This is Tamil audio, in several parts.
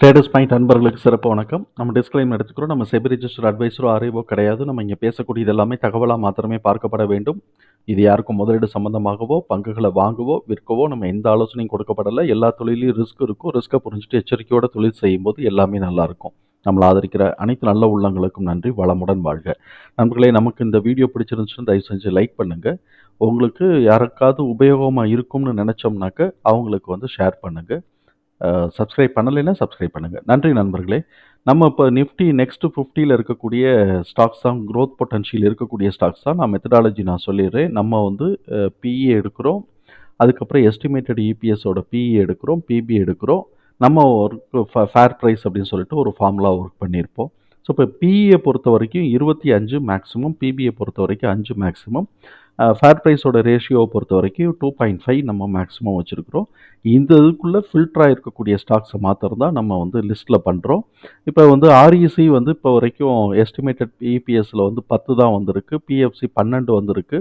ட்ரேடர்ஸ் பாயிண்ட் அன்பர்களுக்கு சிறப்பு வணக்கம். நம்ம டிஸ்கிளைம் எடுத்துக்கிறோம். நம்ம செபி ரிஜிஸ்டர் அட்வைஸரோ அறிவோ கிடையாது. நம்ம இங்கே பேசக்கூடியது எல்லாமே தகவலாக மாத்திரமே பார்க்கப்பட வேண்டும். இது யாருக்கும் முதலீடு சம்பந்தமாகவோ பங்குகளை வாங்கவோ விற்கவோ நம்ம எந்த ஆலோசனையும் கொடுக்கப்படலை. எல்லா தொழிலையும் ரிஸ்க் இருக்கும். ரிஸ்க்கை புரிஞ்சுட்டு எச்சரிக்கையோட தொழில் செய்யும்போது எல்லாமே நல்லாயிருக்கும் நம்மளை ஆதரிக்கிற அனைத்து நல்ல உள்ளங்களுக்கும் நன்றி. வளமுடன் வாழ்க. நண்பர்களே நமக்கு இந்த வீடியோ பிடிச்சிருந்துச்சுன்னு தயவு செஞ்சு லைக் பண்ணுங்கள் உங்களுக்கு யாருக்காவது உபயோகமாக இருக்கும்னு நினச்சோம்னாக்க அவங்களுக்கு வந்து ஷேர் பண்ணுங்கள் சப்ஸ்கிரைப் பண்ணலைன்னா சப்ஸ்கிரைப் பண்ணுங்கள் நன்றி நண்பர்களே. நம்ம இப்போ நிஃப்டி நெக்ஸ்ட் ஃபிஃப்டியில் இருக்கக்கூடிய ஸ்டாக்ஸ் தான் க்ரோத் பொட்டன்ஷியல் இருக்கக்கூடிய ஸ்டாக்ஸ் தான் நான் மெத்தடாலஜி நான் சொல்லிடுறேன். நம்ம வந்து பிஇ எடுக்கிறோம். அதுக்கப்புறம் எஸ்டிமேட்டட் இபிஎஸோட பிஇ எடுக்கிறோம் பிபி எடுக்கிறோம். நம்ம ஒர்க் ஃபேர் ப்ரைஸ் அப்படின்னு சொல்லிட்டு ஒரு ஃபார்முலா ஒர்க் பண்ணியிருப்போம். ஸோ இப்போ பிஇயை பொறுத்த வரைக்கும் இருபத்தி அஞ்சு மேக்ஸிமம் பிபியை பொறுத்த வரைக்கும் அஞ்சு மேக்ஸிமம் ஃபேர் ப்ரைஸோட ரேஷியோவை பொறுத்த வரைக்கும் டூ பாயிண்ட் ஃபைவ் நம்ம மேக்ஸிமம் வச்சுருக்கிறோம். இந்த இதுக்குள்ளே ஃபில்டராக இருக்கக்கூடிய ஸ்டாக்ஸை மாத்திரம் தான் நம்ம வந்து லிஸ்ட்டில் பண்ணுறோம் இப்போ வந்து ஆர்இசி வந்து இப்போ வரைக்கும் எஸ்டிமேட்டட் இபிஎஸ்சில் வந்து பத்து தான் வந்திருக்கு பிஎஃப்சி பன்னெண்டு வந்திருக்கு.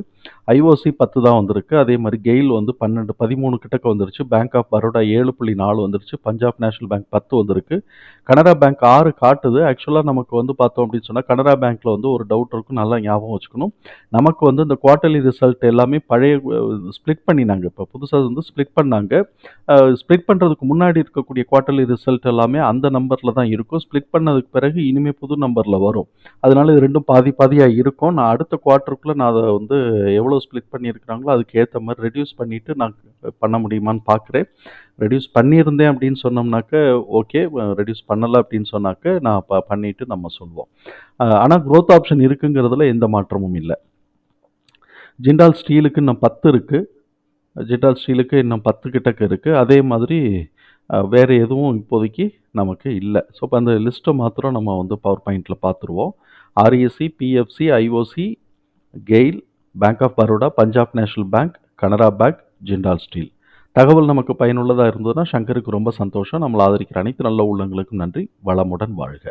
ஐஓசி பத்து தான் வந்திருக்கு. அதே மாதிரி கெயில் வந்து பன்னெண்டு பதிமூணு கிட்டக்க வந்துருச்சு. பேங்க் ஆஃப் பரோடா ஏழு புள்ளி நாலு வந்துருச்சு. பஞ்சாப் நேஷனல் பேங்க் பத்து வந்திருக்கு. கனரா பேங்க் ஆறு காட்டுது. ஆக்சுவலாக நமக்கு வந்து பார்த்தோம் அப்படின்னு சொன்னால் கனரா பேங்க்கில் வந்து ஒரு டவுட் இருக்கும். நல்லா ஞாபகம் வச்சுக்கணும். நமக்கு வந்து இந்த குவார்ட்டர்லி ரிசல்ட் எல்லாமே பழைய ஸ்ப்ளிட் பண்ணினாங்க. இப்போ புதுசாக வந்து ஸ்ப்ளிட் பண்ணாங்க. ஸ்ப்ளிட் பண்ணுறதுக்கு முன்னாடி இருக்கக்கூடிய குவார்ட்டர்லி ரிசல்ட் எல்லாமே அந்த நம்பரில் தான் இருக்கும். ஸ்ப்ளிட் பண்ணதுக்கு பிறகு இனிமேல் புது நம்பரில் வரும். அதனால இது ரெண்டும் பாதி பாதியாக இருக்கும். நான் அடுத்த குவார்ட்டருக்குள்ளே நான் அதை வந்து எவ்வளோ ஸ்ப்ளிட் பண்ணியிருக்கிறாங்களோ அதுக்கு ஏற்ற மாதிரி ரெடியூஸ் பண்ணிவிட்டு நான் பண்ண முடியுமான்னு பார்க்குறேன். ரெடியூஸ் பண்ணியிருந்தேன் அப்படின்னு சொன்னோம்னாக்க ஓகே ரெடியூஸ் பண்ணலை அப்படின்னு சொன்னாக்க நான் ப பண்ணிவிட்டு நம்ம சொல்லுவோம் ஆனால் க்ரோத் ஆப்ஷன் இருக்குங்கிறதுல எந்த மாற்றமும் இல்லை. ஜிண்டால் ஸ்டீலுக்கு இன்னும் பத்து இருக்குது ஜிட்டால் ஸ்டீலுக்கு இன்னும் பத்து கிட்டக்க இருக்குது அதே மாதிரி வேறு எதுவும் இப்போதைக்கு நமக்கு இல்லை. ஸோ இப்போ அந்த லிஸ்ட்டை மாத்திரம் நம்ம வந்து பவர் பாயிண்டில் பார்த்துருவோம் RESC PFC IOC GAIL bank of Baroda Punjab national bank Canara bank Jindal steel தகவல் நமக்கு பயனுள்ளதாக இருந்ததுன்னா சங்கருக்கு ரொம்ப சந்தோஷம். நம்மளை ஆதரிக்கிற அனைத்து நல்ல உள்ளங்களுக்கும் நன்றி. வளமுடன் வாழ்க.